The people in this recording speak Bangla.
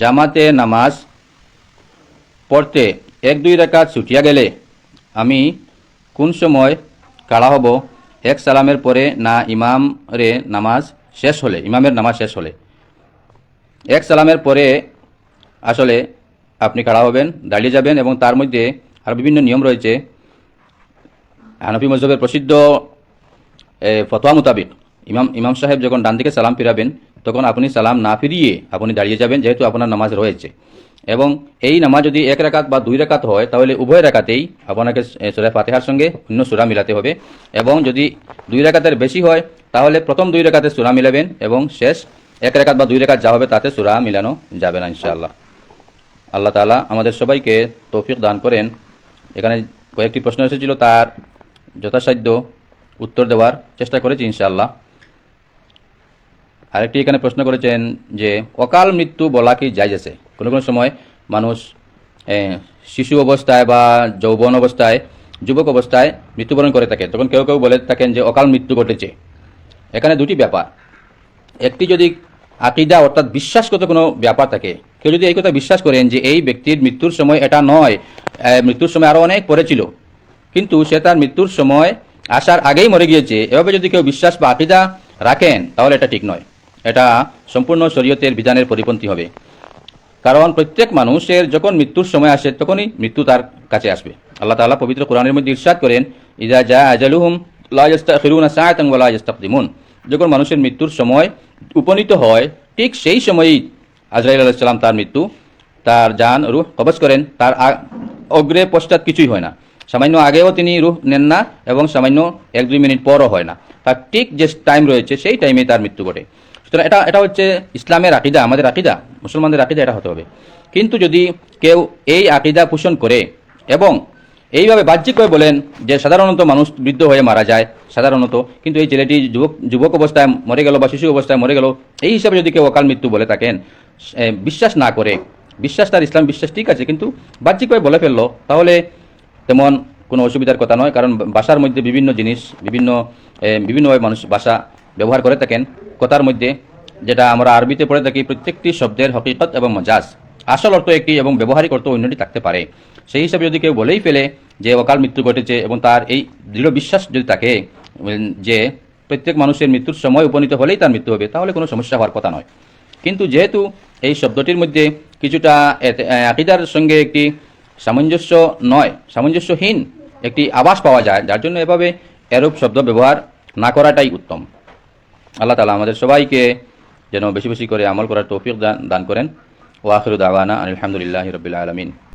জামাতে নামাজ পড়তে এক দুই রেখাত ছুটিয়া গেলে আমি কোন সময় কাড়া হব? এক সালামের পরে না ইমাম রে নামাজ শেষ হলে, ইমামের নামাজ শেষ হলে। এক সালামের পরে আসলে আপনি কাড়া হবেন, দাঁড়িয়ে যাবেন এবং তার মধ্যে আর বিভিন্ন নিয়ম রয়েছে। হানফি মজহবের প্রসিদ্ধ ফতোয়া মোতাবিক ইমাম ইমাম সাহেব যখন ডান দিকে সালাম ফিরাবেন তখন আপনি সালাম না ফিরিয়ে আপনি দাঁড়িয়ে যাবেন, যেহেতু আপনার নামাজ রয়েছে। এবং এই নামাজ যদি এক রাকাত বা দুই রাকাত হয়, তাহলে উভয় রাকাতেই আপনাকে সুরা ফাতেহার সঙ্গে অন্য সুরা মিলাতে হবে। এবং যদি দুই রাকাতের বেশি হয়, তাহলে প্রথম দুই রাকাতে সুরা মিলাবেন এবং শেষ এক রাকাত বা দুই রাকাত যা হবে তাতে সুরা মিলানো যাবে না ইনশাআল্লাহ। আল্লাহ তাআলা আমাদের সবাইকে তৌফিক দান করেন। এখানে কয়েকটি প্রশ্ন এসেছিল, তার যথাসাধ্য উত্তর দেওয়ার চেষ্টা করেছি ইনশাআল্লাহ। আরেকটি এখানে প্রশ্ন করেছেন যে, অকাল মৃত্যু বলা কি যাই আছে কোনো কোনো সময় মানুষ শিশু অবস্থায় বা যৌবন অবস্থায়, যুবক অবস্থায় মৃত্যুবরণ করে থাকে। তখন কেউ কেউ বলে থাকেন যে, অকাল মৃত্যু ঘটেছে। এখানে দুটি ব্যাপার। একটি যদি আকিদা অর্থাৎ বিশ্বাসগত কোনো ব্যাপার থাকে, কেউ যদি এই কথা বিশ্বাস করেন যে, এই ব্যক্তির মৃত্যুর সময় এটা নয় মৃত্যুর সময় আরও অনেক পরে ছিল, কিন্তু সে তার মৃত্যুর সময় আসার আগেই মরে গিয়েছে, এভাবে যদি কেউ বিশ্বাস বা আকিদা রাখেন, তাহলে এটা ঠিক নয়। এটা সম্পূর্ণ শরীয়তের বিধানের পরিপন্থী হবে। কারণ প্রত্যেক মানুষের যখন মৃত্যুর সময় আসে, তখনই মৃত্যু তার কাছে আসবে। আল্লাহ তাআলা পবিত্র কোরআনের মধ্যে ইরশাদ করেন ইজা যা আজালুহুম লা ইস্তাখিরুনা সাআতান ওয়া লা ইস্তাকদিমুন যখন মানুষের মৃত্যুর সময় উপনীত হয়, ঠিক সেই সময়ই আজরাইল আলাইহিস সালাম তার মৃত্যু, তার জান, রূহ কবজ করেন। তার অগ্রে পশ্চাৎ কিছুই হয় না। সামান্য আগেও তিনি রূহ নেন না এবং সামান্য এক দুই মিনিট পরও হয় না। তার ঠিক যে টাইম রয়েছে, সেই টাইমে তার মৃত্যু ঘটে। সুতরাং এটা এটা হচ্ছে ইসলামের আকিদা, আমাদের আকিদা, মুসলমানদের আকিদা এটা হতে হবে। কিন্তু যদি কেউ এই আকিদা পোষণ করে এবং এইভাবে বাহ্যিকভাবে বলেন যে সাধারণত মানুষ বৃদ্ধ হয়ে মারা যায়, সাধারণত, কিন্তু এই ছেলেটি যুবক যুবক অবস্থায় মরে গেল বা শিশু অবস্থায় মরে গেল, এই হিসাবে যদি কেউ অকাল মৃত্যু বলে থাকেন বিশ্বাস না করে, বিশ্বাস তার ইসলাম, বিশ্বাস ঠিক আছে, কিন্তু বাহ্যিকভাবে বলে ফেলল, তাহলে তেমন কোনো অসুবিধার কথা নয়, কারণ বাসার মধ্যে বিভিন্ন জিনিস, বিভিন্ন বিভিন্নভাবে মানুষ ভাষা ব্যবহার করে থাকেন। কথার মধ্যে যেটা আমরা আরবিতে পড়ে থাকি, প্রত্যেকটি শব্দের হকিকত এবং মজাজ। আসল অর্থ একটি এবং ব্যবহারিক অর্থ অন্যটি থাকতে পারে। সেই হিসাবে যদি কেউ বলেই ফেলে যে অকাল মৃত্যু ঘটেছে এবং তার এই দৃঢ় বিশ্বাস যদি থাকে যে প্রত্যেক মানুষের মৃত্যুর সময় উপনীত হলেই তার মৃত্যু হবে, তাহলে কোনো সমস্যা হওয়ার কথা নয়। কিন্তু যেহেতু এই শব্দটির মধ্যে কিছুটা আকিদার সঙ্গে একটি সামঞ্জস্য নয়, সামঞ্জস্যহীন একটি আভাস পাওয়া যায়, যার জন্য এভাবে এরূপ শব্দ ব্যবহার না করাটাই উত্তম। আল্লাহ তালা আমাদের সবাইকে যেন বেশি বেশি করে আমল করার তৌফিক দান করেন। ওয়াখির দাওয়ানা আলহামদুলিল্লাহ রবিল আলমিন।